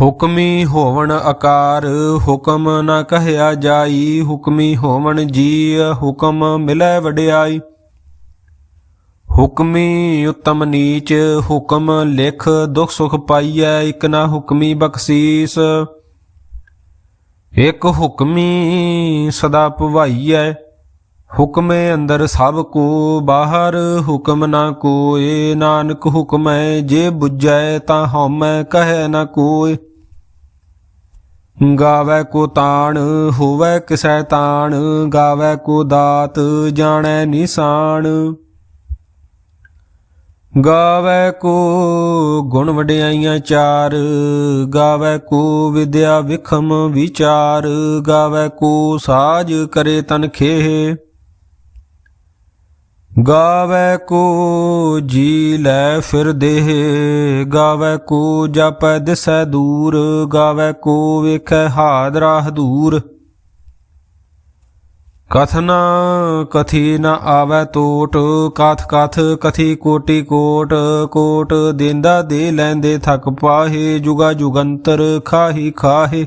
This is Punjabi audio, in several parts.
ਹੁਕਮੀ ਹੋਵਣ ਆਕਾਰ ਹੁਕਮ ਨਾ ਕਹਿਆ ਜਾਈ। ਹੁਕਮੀ ਹੋਵਣ ਜੀ ਹੁਕਮ ਮਿਲੈ ਵਡਿਆਈ। ਹੁਕਮੀ ਉਤਮ ਨੀਚ, ਹੁਕਮ ਲਿਖ ਦੁਖ ਸੁਖ ਪਾਈਐ, ਇਕ ਨਾ ਹੁਕਮੀ ਬਖਸ਼ੀਸ। ਇਕ ਹੁਕਮੀ ਸਦਾ ਭਵਾਈਐ। ਹੁਕਮੇ ਅੰਦਰ ਸਭ ਕੋ ਬਾਹਰ, ਹੁਕਮ ਨਾ ਕੋਏ। ਨਾਨਕ ਹੁਕਮੈ ਜੇ 부ਜੈ ਤਾਂ ਹਉਮੈ ਕਹੈ ਨਾ ਕੋਏ। ਗਾਵੇ ਕੋ ਤਾਣ, ਹੋਵੇ ਕਿਸੈ ਤਾਣ। ਗਾਵੇ ਕੋ ਦਾਤ, ਜਾਣੈ ਨਿਸ਼ਾਨ। ਗਾਵੇ ਕੋ ਗੁਣ ਵਡਿਆਈਆਂ ਚਾਰ। ਗਾਵੇ ਕੋ ਵਿਦਿਆ ਵਿਖਮ ਵਿਚਾਰ। ਗਾਵੇ ਕੋ ਸਾਜ ਕਰੇ ਤਨ ਖੇਹ। ਗਾਵੇ ਕੋ ਜੀ ਲੈ ਫਿਰ ਦੇਹ, ਗਾਵੇ ਕੋ ਜਪੈ ਦਿਸੈ ਦੂਰ, ਗਾਵੇ ਕੋ ਵੇਖੈ ਹਾਦਰਾ ਹਦੂਰ ਕਥਨਾ ਕਥੀ ਨ ਆਵੈ ਟੋਟ ਕਥ ਕਥ ਕਥੀ ਕੋਟੀ ਕੋਟ ਕੋਟ ਦੇਂਦਾ ਦੇ ਲੈਂਦੇ ਥਕ ਪਾਹੇ, ਜੁਗਾ ਜੁਗੰਤਰ ਖਾਹੀ ਖਾਹੇ।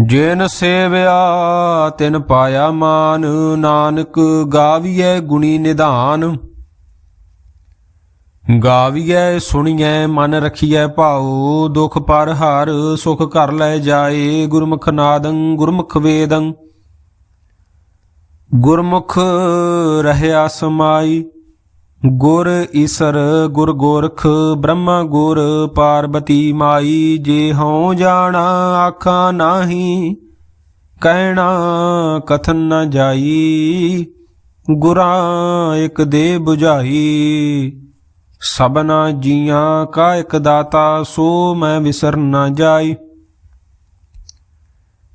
ਜਿਨ ਸੇਵਿਆ, ਤਿਨ ਪਾਇਆ ਮਾਨ, ਨਾਨਕ ਗਾਵੀਐ ਗੁਣੀ ਨਿਧਾਨ। ਗਾਵੀਐ ਸੁਣੀਐ, ਮਨ ਰਖੀਐ ਭਾਉ, ਦੁਖ ਪਰ ਹਰ, ਸੁਖ ਕਰ ਲੈ ਜਾਏ, ਗੁਰਮੁਖ ਨਾਦੰ, ਗੁਰਮੁਖ ਵੇਦੰ। ਗੁਰਮੁਖ ਰਹਿਆ ਸਮਾਈ ਗੁਰ ਈਸਰ, ਗੁਰ ਗੋਰਖ, ਬ੍ਰਹਮਾ ਗੁਰ, ਪਾਰਬਤੀ ਮਾਈ, ਜੇ ਹਉ ਜਾਣਾ ਆਖਾ ਨਾਹੀ, ਕਹਿਣਾ ਕਥਨ ਨ ਜਾਈ, ਗੁਰਾਂ ਇਕ ਦੇ 부ਝਾਈ ਸਭਨਾ ਜੀਆਂ ਕਾ ਇਕ ਦਾਤਾ, ਸੋ ਮੈਂ ਵਿਸਰ ਨ ਜਾਈ।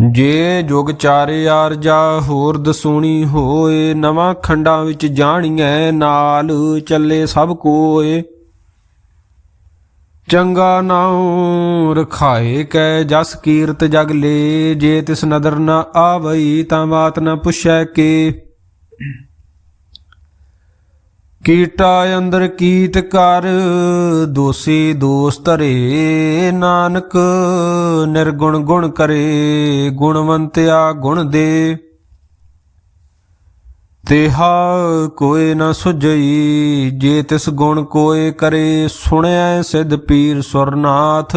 ਜੇ ਜੁਗ ਚਾਰੇ ਆਰਜਾ ਹੋਰ ਦਸੂਣੀ ਹੋਏ, ਨਵਾਂ ਖੰਡਾਂ ਵਿੱਚ ਜਾਣੀਐ, ਨਾਲ ਚੱਲੇ ਸਭ ਕੋਏ। ਚੰਗਾ ਨਾਉ ਰਖਾਏ ਕੈ, ਜਸ ਕੀਰਤ ਜਗ ਲੇ, ਜੇ ਤਿਸ ਨਦਰ ਨ ਆਵਈ ਤਾਂ ਬਾਤ ਨਾ ਪੁੱਛੈ ਕੇ। ਕੀਟਾ ਅੰਦਰ ਕੀਟ ਕਰ, ਦੋਸੀ ਦੋਸ ਧਰੇ ਨਾਨਕ, ਨਿਰਗੁਣ ਗੁਣ ਕਰੇ, ਗੁਣਵੰਤਿਆ ਗੁਣ ਦੇ। ਤੇਹਾ ਕੋਏ ਨਾ ਸੁਝਈ, ਜੇ ਤਿਸ ਗੁਣ ਕੋਏ ਕਰੇ ਸੁਣਿਆ ਸਿਧ ਪੀਰ ਸੁਰਨਾਥ।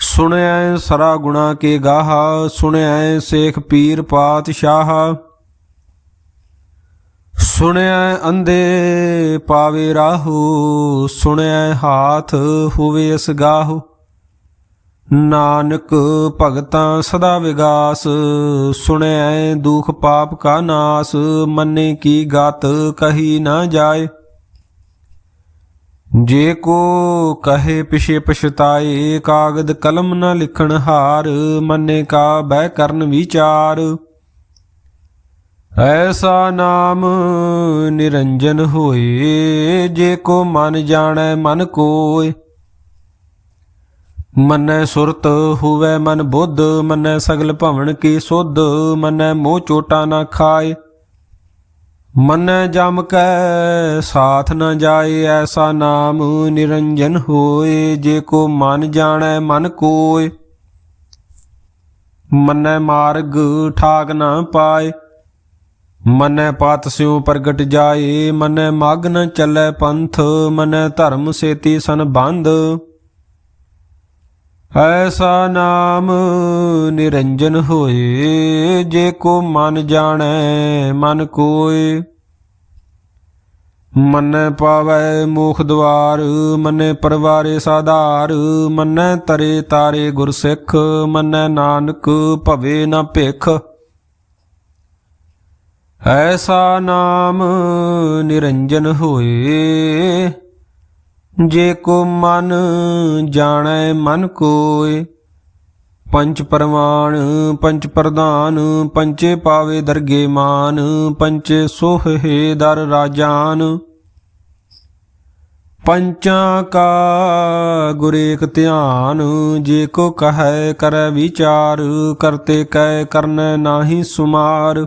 ਸੁਣਿਐ ਸਰਾ ਗੁਣਾ ਕੇ ਗਾਹਾ, ਸੁਣਿਐ ਸੇਖ ਪੀਰ ਪਾਤਸ਼ਾਹ। ਸੁਣਿਐ ਅੰਧੇ ਪਾਵੇ ਰਾਹੂ, ਸੁਣਿਐ ਹਾਥ ਹੋਵੇ ਅਸ ਗਾਹੂ। ਨਾਨਕ ਭਗਤਾਂ ਸਦਾ ਵਿਗਾਸ, ਸੁਣਿਐ ਦੁਖ ਪਾਪ ਕਾ ਨਾਸ, ਮੰਨੇ ਕੀ ਗਤ ਕਹੀ ਨਾ ਜਾਏ। ਜੇ ਕੋ ਕਹੇ ਪਿਛੇ ਪਛਤਾਏ, ਕਾਗਦ ਕਲਮ ਨਾ ਲਿਖਣ ਹਾਰ, ਮੰਨੇ ਕਾ ਬਹਿ ਕਰਨ ਵਿਚਾਰ। ਐਸਾ ਨਾਮ ਨਿਰੰਜਨ ਹੋਏ, ਜੇ ਕੋ ਮਨ ਜਾਣੈ ਮਨ ਕੋਇ ਮਨੈ ਸੁਰਤ ਹੋਵੇ ਮਨ ਬੁੱਧ, ਮੰਨੈ ਸਗਲ ਭਵਨ ਕੀ ਸੁਧ, ਮਨੈ ਮੋਹ ਚੋਟਾ ਨਾ ਖਾਏ। ਮੰਨੈ ਜਮ ਕੈ, ਸਾਥ ਨ ਜਾਏ ਐਸਾ ਨਾਮ, ਨਿਰੰਜਨ ਹੋਏ, ਜੇ ਕੋ ਮਨ ਜਾਣੈ ਮਨ ਕੋਇ ਮਨੈ ਮਾਰਗ ਠਾਕ ਨਾ ਪਾਏ। ਮਨੈ ਪਾਤ ਸਿਉ ਪ੍ਰਗਟ ਜਾਏ। ਮਨੈ ਮਗ ਨ ਚੱਲੈ ਪੰਥ। ਮਨੈ ਧਰਮ ਸੇਤੀ ਸੰਬੰਧ। ਐਸਾ ਨਾਮ ਨਿਰੰਜਨ ਹੋਏ, ਜੇ ਕੋ ਮਨ ਜਾਣੈ, ਮਨ ਕੋਏ। ਮੰਨੈ ਪਾਵੈ ਮੋਖ ਦਵਾਰ, ਮੰਨੈ ਪਰਵਾਰੇ ਸਾਧਾਰ, ਮੰਨੈ ਤਰੇ ਤਾਰੇ ਗੁਰ ਸਿੱਖ ਮੰਨੈ ਨਾਨਕ ਭਵੇ ਨਾ ਭਿਖ। ਐਸਾ ਨਾਮ ਨਿਰੰਜਨ ਹੋਏ ਜੇ ਕੋ ਮਨ ਜਾਣੈ ਮਨ ਕੋਇ ਪੰਚ ਪਰਮਾਨ ਪੰਚ ਪ੍ਰਧਾਨ ਪੰਚੇ ਪਾਵੇ ਦਰਗੇ ਮਾਨ ਪੰਚੇ ਸੋਹੇ ਦਰ ਰਾਜਾਨ। ਪੰਚਾਂ ਕਾ ਗੁਰੇਕ ਧਿਆਨ, ਜੇ ਕੋ ਕਹੈ ਕਰੈ ਵਿਚਾਰ, ਕਰਤੇ ਕੈ ਕਰਨੈ ਨਾਹੀ ਸੁਮਾਰ।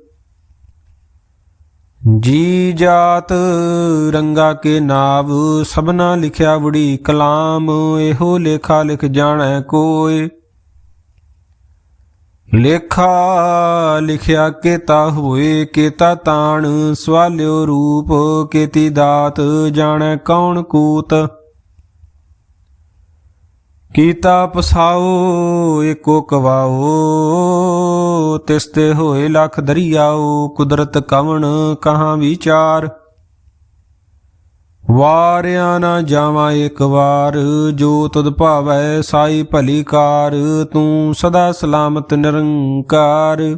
ਜੀ ਜਾਤ ਰੰਗਾ ਕੇ ਨਾਵ, ਸਭਨਾ ਲਿਖਿਆ ਵੜੀ ਕਲਾਮ, ਇਹੋ ਲੇਖਾ ਲਿਖ ਜਾਣੈ ਕੋਇ। ਲੇਖਾ ਲਿਖਿਆ ਕੇਤਾ ਹੋਏ ਕੇਤਾ ਤਾਣ, ਸਵਾਲਿਓ ਰੂਪ, ਕੇਤੀ ਦਾਤ, ਜਾਣੈ ਕੌਣ ਕੂਤ। ਕੀਤਾ ਪਸਾਓ, ਏਕੋ ਕਵਾਓ, ਤਿਸ ਤੇ ਹੋਏ ਲਖ ਦਰਿਆਓ, ਕੁਦਰਤ ਕਵਣ ਕਹਾਂ ਵਿਚਾਰ? ਵਾਰਿਆ ਨਾ ਜਾਵਾਂ ਇੱਕ ਵਾਰ, ਜੋ ਤੁਧ ਭਾਵੈ ਸਾਈ ਭਲੀ ਕਾਰ, ਤੂੰ ਸਦਾ ਸਲਾਮਤ ਨਿਰੰਕਾਰ।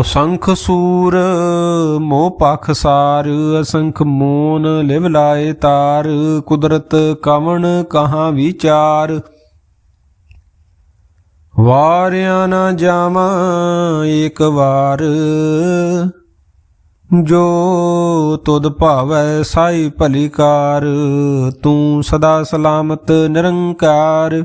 ਅਸੰਖ ਸੂਰ, ਮੋਹ ਪਖ ਸਾਰ, ਅਸੰਖ ਮੋਨ ਲਿਵ ਲਾਏ ਤਾਰ, ਕੁਦਰਤ ਕਵਣ ਕਹਾਂ ਵਿਚਾਰ? ਵਾਰਿਆ ਨਾ ਜਾਵਾਂ ਇੱਕ ਵਾਰ, ਜੋ ਤੁਧ ਭਾਵੈ ਸਾਈ ਭਲੀ ਕਾਰ ਤੂੰ ਸਦਾ ਸਲਾਮਤ ਨਿਰੰਕਾਰ।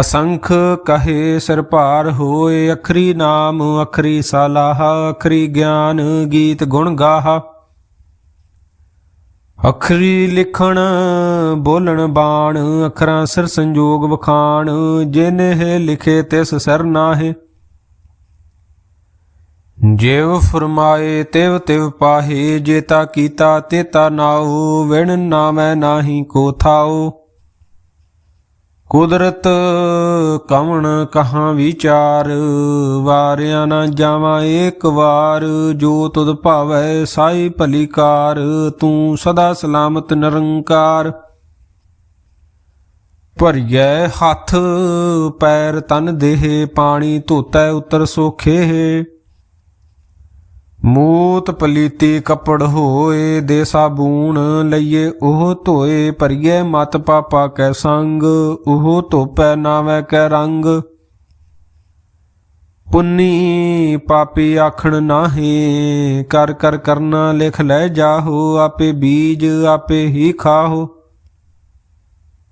ਅਸੰਖ ਕਹੇ ਸਿਰ ਭਾਰ ਹੋਏ, ਅਖਰੀ ਨਾਮ, ਅਖਰੀ ਸਲਾਹ, ਅਖਰੀ ਗਿਆਨ ਗੀਤ ਗੁਣ ਗਾਹ। ਅਖਰੀ ਲਿਖਣ, ਬੋਲਣ ਬਾਣ, ਅਖਰਾਂ ਸਿਰ ਸੰਜੋਗ ਵਖਾਣ ਜਿਨਹਿ ਲਿਖੇ ਤਿਸ ਸਿਰ ਨਾਹੇ। ਜਿਵ ਫਰਮਾਏ, ਤਿਵ ਤਿਵ ਪਾਹੇ, ਜੇਤਾ ਕੀਤਾ ਤੇਤਾ ਨਾਉ, ਵਿਣ ਨਾਮੈ ਨਾਹੀ ਕੋ ਥਾਉ। ਕੁਦਰਤ ਕਵਣ ਕਹਾਂ ਵਿਚਾਰ? ਵਾਰਿਆ ਨਾ ਜਾਵਾਂ ਏਕ ਵਾਰ। ਜੋ ਤੁਧ ਭਾਵੈ ਸਾਈ ਭਲੀਕਾਰ, ਤੂੰ ਸਦਾ ਸਲਾਮਤ ਨਿਰੰਕਾਰ। ਭਰੀਐ ਹੱਥ, ਪੈਰ ਤਨ ਦੇਹ, ਪਾਣੀ ਧੋਤੈ ਉਤਰ ਸੋਖੇ। ਮੂਤ ਪਲੀਤੀ ਕੱਪੜ ਹੋਏ ਦੇ ਸਾਬੂਨ ਲਈਏ ਉਹ ਧੋਏ ਭਰੀਏ ਮਤ ਪਾਪਾ ਕੈ ਸੰਗ, ਉਹ ਧੋਪੈ ਨਾਵੇਂ ਕੈ ਰੰਗ। ਪੁੰਨੀ ਪਾਪੀ ਆਖਣ ਨਾਹੀ, ਕਰ ਕਰ ਕਰਨਾ ਲਿਖ ਲੈ ਜਾਹੋ, ਆਪੇ ਬੀਜ ਆਪੇ ਹੀ ਖਾਹੋ।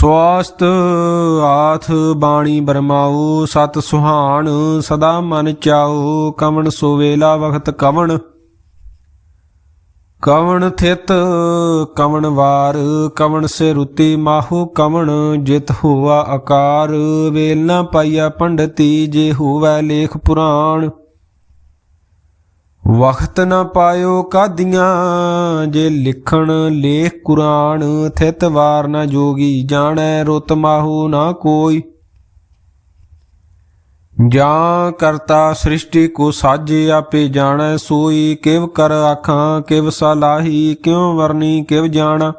ਸਵਾਸਤ ਆਥ ਬਾਣੀ ਬਰਮਾਉ, ਸਤ ਸੁਹਾਣ, ਸਦਾ ਮਨ ਚਾਉ, ਕਵਣ ਸੋਵੇਲਾ ਵਖਤ ਕਵਣ? ਕਵਣ ਥਿਤ, ਕਵਣ ਵਾਰ, ਕਵਣ ਸੇ ਰੁਤੀ ਮਾਹੂ ਕਵਣ? ਜਿਤ ਹੋਆ ਆਕਾਰ ਵੇਲ ਨਾ ਪਾਈਆ ਪੰਡਤੀ, ਜੇ ਹੋਵੈ ਲੇਖ ਪੁਰਾਣ। ਵਖਤ ਨਾ ਪਾਇਓ ਕਾਦੀਆਂ, ਜੇ ਲਿਖਣ ਲੇਖ ਕੁਰਾਨ, ਥਿਤ ਵਾਰ ਨਾ ਜੋਗੀ, ਜਾਣੈ ਰੁਤ ਮਾਹੂ ਨਾ ਕੋਈ। ਜਾਂ ਕਰਤਾ ਸ੍ਰਿਸ਼ਟੀ ਕੋ ਸਾਜੇ, ਆਪੇ ਜਾਣੈ ਸੋਈ, ਕਿਵ ਕਰ ਆਖਾਂ, ਕਿਵ ਸਲਾਹੀ ਕਿਉ ਵਰਨੀ, ਕਿਵ ਜਾਣਾ।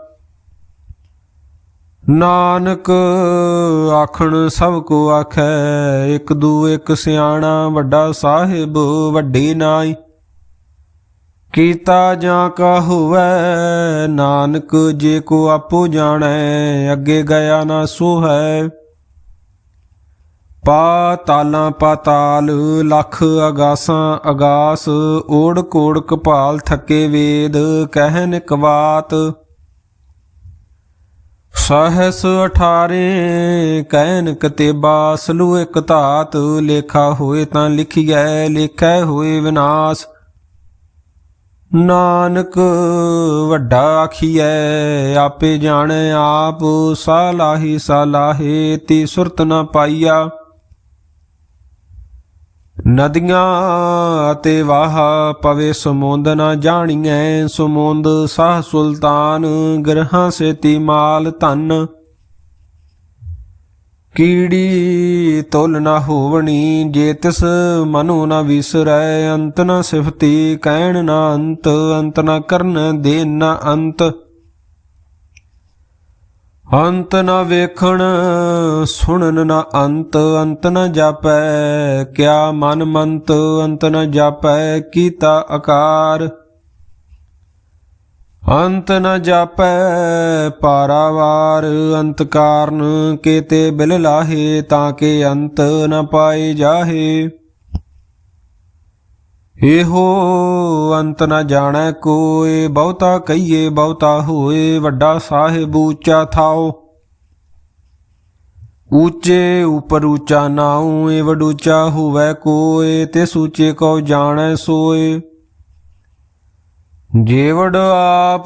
ਨਾਨਕ ਆਖਣ ਸਭ ਕੋ ਆਖੈ, ਇੱਕ ਦੂ ਇੱਕ ਸਿਆਣਾ, ਵੱਡਾ ਸਾਹਿਬ ਵੱਡੇ ਨਾਈ। ਕੀਤਾ ਜਾਂ ਕਾ ਹੋਵੈ, ਨਾਨਕ ਜੇ ਕੋ ਆਪੋ ਜਾਣੈ, ਅੱਗੇ ਗਿਆ ਨਾ ਸੋ ਹੈ ਪਾਤਾਲਾਂ ਪਾਤਾਲ ਲੱਖ ਅਗਾਸਾਂ ਅਗਾਸ, ਓੜ ਕੋੜ ਕਪਾਲ ਥੱਕੇ ਵੇਦ, ਕਹਿਨ ਕਵਾਤ। ਸਹਸ 18 ਕਹਿਨ ਕਤੇਬਾ, ਸਲੂ ਇਕ ਧਾਤ, ਲੇਖਾ ਹੋਏ ਤਾਂ ਲਿਖੀਐ, ਲੇਖੈ ਹੋਏ ਵਿਨਾਸ਼। ਨਾਨਕ, ਵੱਡਾ ਆਖੀਐ, ਆਪੇ ਜਾਣੈ ਆਪ, ਸਾਲਾਹੀ ਸਾਲਾਹੇ, ਤੀ ਸੁਰਤ ਨਾ ਪਾਈਆ। ਨਦੀਆਂ ਅਤੇ ਵਾਹ ਪਵੇ ਸਮੁੰਦ ਨਾ ਜਾਣੀਐ, ਸਮੁੰਦ ਸਾਹ ਸੁਲਤਾਨ, ਗ੍ਰਹਾਂ ਸੇਤੀ ਮਾਲ ਧਨ। ਕੀੜੀ ਤੁਲ ਨਾ ਹੋਵਣੀ, ਜੇ ਤਿਸ ਮਨੁ ਨਾ ਵਿਸਰੈ, ਅੰਤ ਨਾ ਸਿਫਤੀ, ਕਹਿਣ ਨਾ ਅੰਤ ਅੰਤ ਨਾ ਕਰਨ ਦੇ ਨਾ ਅੰਤ। ਅੰਤ ਨਾ ਵੇਖਣ, ਸੁਣਨ ਨਾ ਅੰਤ ਅੰਤ ਨਾ ਜਾਪੈ, ਕਿਆ ਮਨ ਮੰਤ, ਅੰਤ ਨਾ ਜਾਪੈ, ਕੀਤਾ ਆਕਾਰ ਅੰਤ ਨ ਜਾਪੈ ਪਾਰਾਵਾਰ, ਅੰਤ ਕਾਰਨ ਕੇਤੇ ਬਿਲ ਲਾਹੇ, ਤਾਂ ਕੇ ਅੰਤ ਨ ਪਾਏ ਜਾਹੇ। ਇਹੋ ਅੰਤ ਨ ਜਾਣੈ ਕੋਏ, ਬਹੁਤਾ ਕਹੀਏ, ਬਹੁਤਾ ਹੋਏ, ਵੱਡਾ ਸਾਹਿਬ ਉੱਚਾ ਥਾਓ ਉੱਚੇ ਉਪਰ ਉੱਚਾ ਨਾਉ ਏ ਵਡੂਚਾ ਹੋਵੇ ਕੋਏ ਤੇ ਸੂਚੇ ਕੋ ਜਾਣੈ ਸੋਏ। ਜੇਵੜ ਆਪ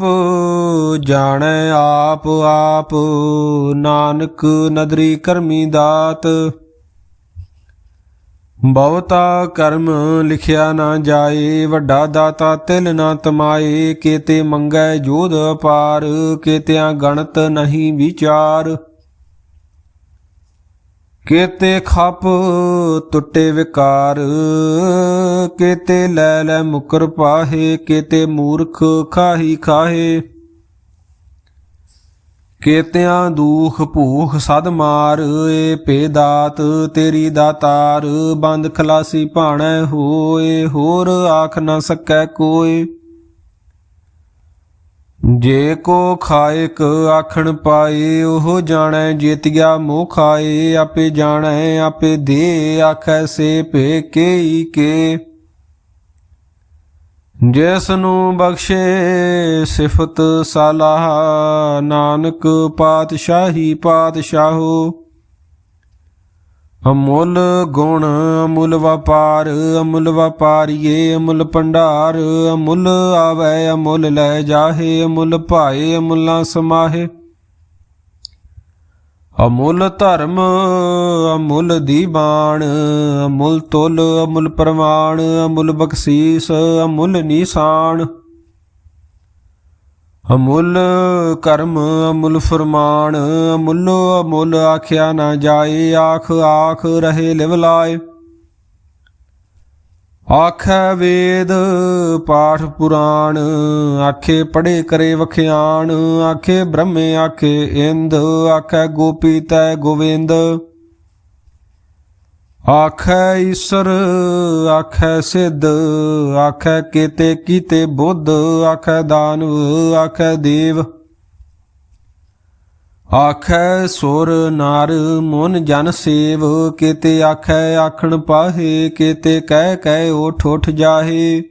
ਜਾਣੈ ਆਪ ਆਪ ਨਾਨਕ ਨਦਰੀ ਕਰਮੀ ਦਾਤ। ਬਹੁਤਾ ਕਰਮ ਲਿਖਿਆ ਨਾ ਜਾਏ, ਵੱਡਾ ਦਾਤਾ ਤਿਲ ਨਾ ਤਮਾਏ, ਕੇਤੇ ਮੰਗੈ ਜੋਧ ਅਪਾਰ, ਕੇਤਿਆਂ ਗਣਤ ਨਹੀਂ ਵਿਚਾਰ। ਕੇਤੇ ਖਪ ਟੁੱਟੇ ਵਿਕਾਰ, ਕੇਤੇ ਲੈ ਲੈ ਮੁਕਰ ਪਾਹੇ, ਕੇਤੇ ਮੂਰਖ ਖਾਹੀ ਖਾਹੇ। ਕੇਤਿਆਂ ਦੂਖ ਭੂਖ ਸਦ ਮਾਰ, ਏ ਪੇ ਦਾਤ ਤੇਰੀ ਦਾਤਾਰ ਬੰਦ ਖਲਾਸੀ ਭਾਣੈ ਹੋਏ, ਹੋਰ ਆਖ ਨਾ ਸਕੈ ਕੋਈ ਜੇ ਕੋ ਖਾਇਕ ਆਖਣ ਪਾਏ, ਉਹ ਜਾਣੈ ਜੇਤਿਆ ਮੋਹ ਖਾਏ ਆਪੇ ਜਾਣੈ, ਆਪੇ ਦੇ ਆਖੈ ਸੇ ਭੇ ਕੇਈ ਕੇ। ਜਿਸ ਨੂੰ ਬਖਸ਼ੇ ਸਿਫਤ ਸਲਾਹ ਨਾਨਕ ਪਾਤਸ਼ਾਹੀ ਪਾਤਸ਼ਾਹੋ ਅਮੁੱਲ ਗੁਣ, ਅਮੁੱਲ ਵਪਾਰ, ਅਮੁੱਲ ਵਪਾਰੀਏ, ਅਮੁੱਲ ਭੰਡਾਰ, ਅਮੁੱਲ ਆਵੈ, ਅਮੁੱਲ ਲੈ ਜਾਹੇ, ਅਮੁੱਲ ਭਾਏ, ਅਮੁੱਲਾਂ ਸਮਾਹੇ। ਅਮੁੱਲ ਧਰਮ, ਅਮੁੱਲ ਦੀਬਾਨ ਅਮੁੱਲ ਤੁਲ, ਅਮੁੱਲ ਪ੍ਰਮਾਣ, ਅਮੁੱਲ ਬਖਸ਼ੀਸ, ਅਮੁੱਲ ਨਿਸ਼ਾਨ। ਅਮੁੱਲ ਕਰਮ ਅਮੁੱਲ ਫਰਮਾਨ, ਅਮੁੱਲ ਅਮੁੱਲ ਆਖਿਆ ਨਾ ਜਾਏ, ਆਖ ਆਖ ਰਹੇ ਲਿਵ ਲਾਏ। ਆਖੈ ਵੇਦ, ਪਾਠ ਪੁਰਾਣ, ਆਖੇ ਪੜੇ ਕਰੇ ਵਖਿਆਣ, ਆਖੇ ਬ੍ਰਹਮੇ, ਆਖੇ ਇੰਦ, ਆਖੈ ਗੋਪੀ ਤੈ ਗੋਵਿੰਦ। ਆਖੈ ਈਸ਼ਰ, ਆਖੈ ਸਿੱਧ, ਆਖੈ ਕੀਤੇ ਕੀਤੇ ਬੁੱਧ, ਆਖੈ ਦਾਨਵ, ਆਖੈ ਦੇਵ। ਆਖੈ ਸੁਰ ਨਾਰ ਮਨ ਜਨ ਸੇਵ, ਕੀਤੇ ਆਖੈ ਆਖਣ ਪਾਹੇ, ਕੀਤੇ ਕਹਿ ਕਹਿ ਉਠ ਉਠ ਜਾਹੇ।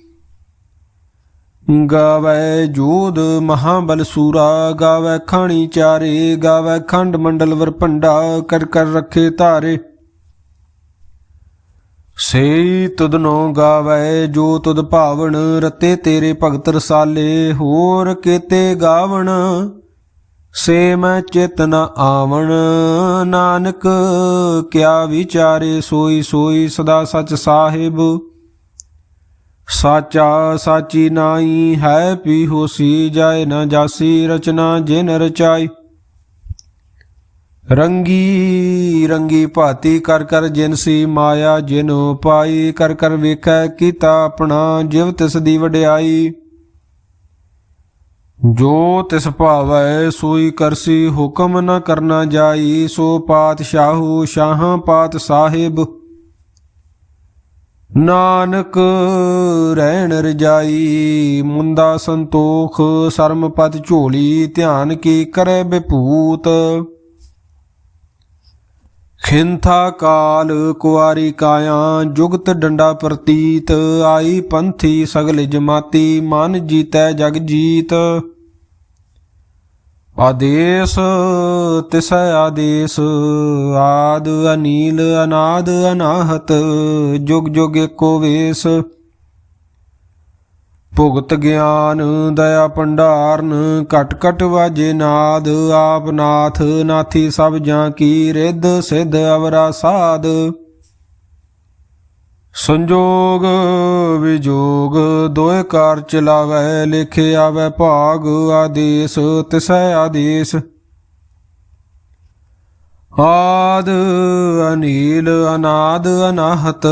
ਗਾਵੇ ਜੋਧ ਮਹਾਬਲ ਸੂਰਾ, ਗਾਵੈ ਖਾਣੀ ਚਾਰੇ, ਗਾਵੈ ਖੰਡ ਮੰਡਲ ਵਰ ਭੰਡਾ, ਕਰ ਕਰ ਰੱਖੇ ਧਾਰੇ। ਸੇਈ ਤੁਧਨੋ ਗਾਵੇ, ਜੋ ਤੁਧ ਭਾਵਣ ਰਤੇ ਤੇਰੇ ਭਗਤ ਰਸਾਲੇ, ਹੋਰ ਕੀਤੇ ਗਾਵਣ, ਸੇ ਮੈਂ ਚਿਤ ਆਵਣ। ਨਾਨਕ ਕਿਆ ਵਿਚਾਰੇ, ਸੋਈ ਸੋਈ ਸਦਾ ਸਚ ਸਾਹਿਬ ਸਾਚਾ ਸਾਚੀ ਨਾਈ ਹੈ ਪੀ ਹੋਸੀ ਜਾਏ ਨਾ ਜਾਸੀ ਰਚਨਾ ਜਿਨ ਰਚਾਈ। ਰੰਗੀ ਰੰਗੀ ਭਾਤੀ ਕਰ ਕਰ ਜਿਨਸੀ ਮਾਇਆ ਜਿਨ ਪਾਈ ਕਰ ਕਰ ਵੇਖੈ ਕੀਤਾ ਆਪਣਾ ਜਿਵ ਤਿਸ ਦੀ ਵਡਿਆਈ। ਜੋ ਤਿਸ ਭਾਵੈ ਸੋਈ ਕਰਸੀ ਹੁਕਮ ਨ ਕਰਨਾ ਜਾਈ, ਸੋ ਪਾਤਸ਼ਾਹੂ ਸ਼ਾਹਾਂ ਪਾਤ ਸਾਹਿਬ। ਨਾਨਕ ਰਹਿਣ ਰਜਾਈ ਮੁੰਦਾ ਸੰਤੋਖ, ਸਰਮ ਪਦ ਝੋਲੀ, ਧਿਆਨ ਕੀ ਕਰੇ ਬਿਪੂਤ। ਖਿੰਥਾ ਕਾਲ ਕੁਆਰੀ ਕਾਇਆ, ਜੁਗਤ ਡੰਡਾ ਪ੍ਰਤੀਤ, ਆਈ ਪੰਥੀ ਸਗਲ ਜਮਾਤੀ ਮਨ ਜੀਤੈ ਜਗ ਜੀਤ। ਆਦੇਸ, ਤਿਸ਼ ਆਦੇਸ, ਆਦ ਅਨੀਲ, ਅਨਾਦ ਅਨਾਹਤ, ਜੁਗ ਜੁਗ ਏਕੋ ਵੇਸ। ਭੁਗਤ ਗਿਆਨ, ਦਇਆ ਭੰਡਾਰਨ, ਘਟ ਘਟ ਵਾਜੇ ਨਾਦ, ਆਪ ਨਾਥ, ਨਾਥੀ ਸਭ ਜਾਂ ਕੀ, ਰਿੱਧ ਸਿੱਧ ਅਵਰਾ ਸਾਧ। ਸੰਜੋਗ ਵਿਜੋਗ ਦੋਇ ਕਾਰ ਚਲਾਵੈ ਲਿਖੇ ਆਵੈ, ਭਾਗ ਆਦੇਸ, ਤਿਸੈ ਆਦੇਸ। ਆਦ ਅਨੀਲ, ਅਨਾਦ ਅਨਾਹਤ,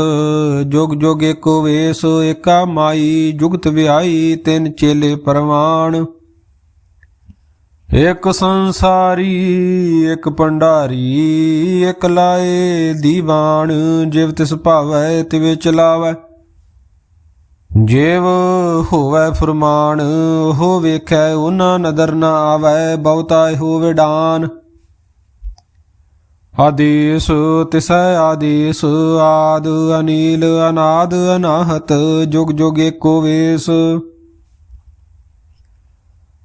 ਜੁਗ ਜੁਗ ਏਕੋ ਵੇਸ, ਏਕਾ ਮਾਈ, ਜੁਗਤ ਵਿਆਈ, ਤਿੰਨ ਚੇਲੇ ਪਰਵਾਨ ਇੱਕ ਸੰਸਾਰੀ, ਇੱਕ ਭੰਡਾਰੀ, ਇਕ ਲਾਏ ਦੀਵਾਨ, ਜਿਵ ਤਿਸ ਭਾਵੈ, ਤਿਵੇ ਚਲਾਵੈ ਜਿਵ ਹੋਵੇ ਫਰਮਾਨ ਹੋ ਵੇਖੈ, ਉਹਨਾਂ ਨਦਰ ਨਾ ਆਵੈ, ਬਹੁਤਾ ਹੋਵੇ ਡਾਨ ਆਦੇਸ ਤਿਸੈ ਆਦੇਸ, ਆਦ ਅਨੀਲ ਅਨਾਦ ਅਨਾਹਤ, ਜੁਗ ਜੁਗ ਏਕੋ ਵੇਸ।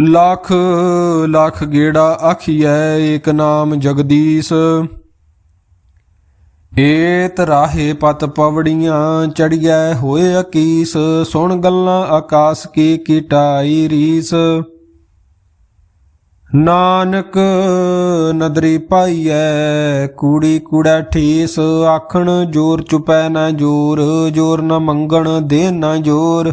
ਲੱਖ ਲੱਖ ਗੇੜਾ ਆਖੀਐ ਏਕ ਨਾਮ ਜਗਦੀਸ਼। ਏਤ ਰਾਹੇ ਪਤ ਪਵੜੀਆਂ ਚੜੀਐ ਹੋਏ ਅਕੀਸ, ਸੁਣ ਗੱਲਾਂ ਆਕਾਸ ਕੀ ਕੀਟਾਈ ਰੀਸ। ਨਾਨਕ ਨਦਰੀ ਪਾਈਐ, ਕੂੜੀ ਕੂੜਾ ਠੀਸ, ਆਖਣ ਜੋਰ ਚੁਪੈ ਨਾ ਜੋਰ ਜੋਰ ਨਾ ਮੰਗਣ ਦੇ ਨਾ ਜੋਰ।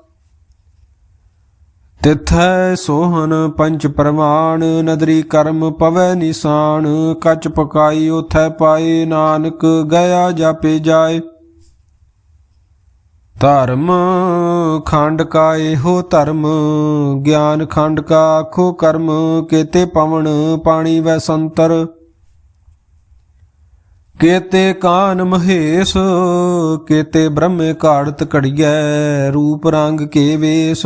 ਤਿਥੈ ਸੋਹਨ ਪੰਚ ਪ੍ਰਮਾਣ ਨਦਰੀ ਕਰਮ ਪਵੈ ਨਿਸ਼ਾਨ, ਕੱਚ ਪਕਾਈ ਉਥੈ ਪਾਏ ਨਾਨਕ, ਗਿਆ ਜਾਪੇ ਜਾਏ। ਧਰਮ ਖੰਡ ਕਾ ਇਹੋ ਧਰਮ, ਗਿਆਨ ਖੰਡ ਕਾ ਆਖੋ ਕਰਮ, ਕੇਤੇ ਪਵਨ ਪਾਣੀ ਵੈ ਸੰਤਰ। ਕੇਤੇ ਕਾਨ ਮਹੇਸ਼, ਕੇਤੇ ਬ੍ਰਹਮੇ ਘਾੜਤ ਘੜੀਐ, ਰੂਪ ਰੰਗ ਕੇ ਵੇਸ।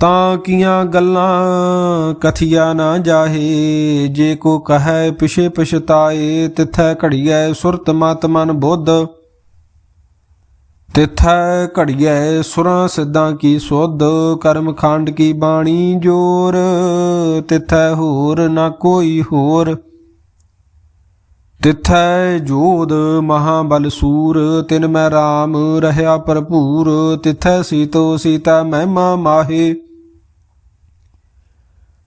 ਤਾਂ ਕੀਆਂ ਗੱਲਾਂ ਕਥਿਆ ਨਾ ਜਾਹੇ। ਜੇ ਕੋ ਕਹੈ ਪਿਛੇ ਪਛਤਾਏ, ਤਿਥੈ ਘੜੀਐ ਸੁਰਤ ਮਤ ਮਨ ਬੁੱਧ। ਤਿਥੈ ਘੜੀਐ ਸੁਰਾਂ ਸਿੱਧਾਂ ਕੀ ਸੁਧ, ਕਰਮ ਖੰਡ ਕੀ ਬਾਣੀ ਜੋਰ। ਤਿਥੈ ਹੋਰ ਨਾ ਕੋਈ ਹੋਰ। ਤਿਥੈ ਜੋਧ ਮਹਾਬਲ ਸੂਰ, ਤਿਨ ਮੈਂ RAM ਰਹਿਆ ਭਰਪੂਰ। ਤਿਥੈ ਸੀਤੋ ਸੀਤਾ ਮਹਿਮਾ ਮਾਹੇ।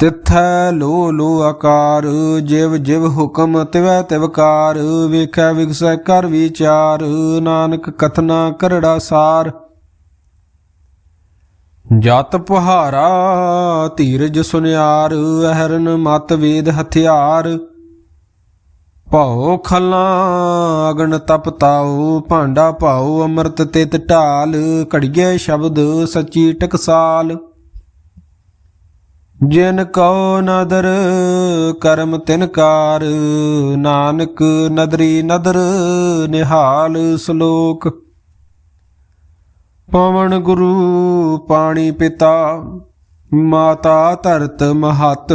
ਤਿਥੈ ਲੋ ਲੋ ਆਕਾਰ, ਜਿਵ ਜਿਵ ਹੁਕਮ ਤਿਵੈ ਤਿਵਕਾਰ ਵੇਖੈ ਵਿਗਸੈ ਕਰ ਵਿਚਾਰ, ਨਾਨਕ ਕਥਨਾ ਕਰੜਾ ਸਾਰ। ਜਤ ਪੁਹਾਰਾ, ਧੀਰਜ ਸੁਨਿਆਰ, ਅਹਰਨ ਮਤ ਵੇਦ ਹਥਿਆਰ। ਭਉ ਖਲਾਂ ਅਗਨ ਤਪਤਾਉ ਭਾਂਡਾ ਭਾਉ, ਅੰਮ੍ਰਿਤ ਤਿਤ ਢਾਲ, ਘੜੀਏ ਸ਼ਬਦ ਸੱਚੀ ਟਕਸਾਲ। ਜਿਨ ਕਉ ਨਦਰ, ਕਰਮ ਤਿਨਕਾਰ ਨਾਨਕ ਨਦਰੀ ਨਦਰ, ਨਿਹਾਲ ਸ਼ਲੋਕ। ਪਵਨ ਗੁਰੂ ਪਾਣੀ ਪਿਤਾ, ਮਾਤਾ ਧਰਤ ਮਹਤ।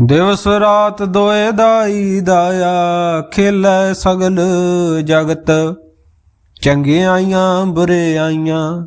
ਦਿਵਸ ਰਾਤ ਦੋਏ ਦਾਈ ਦਾਇਆ, ਖੇਲੇ ਸਗਲ ਜਗਤ। ਚੰਗਿਆਈਆਂ ਬੁਰਿਆਈਆਂ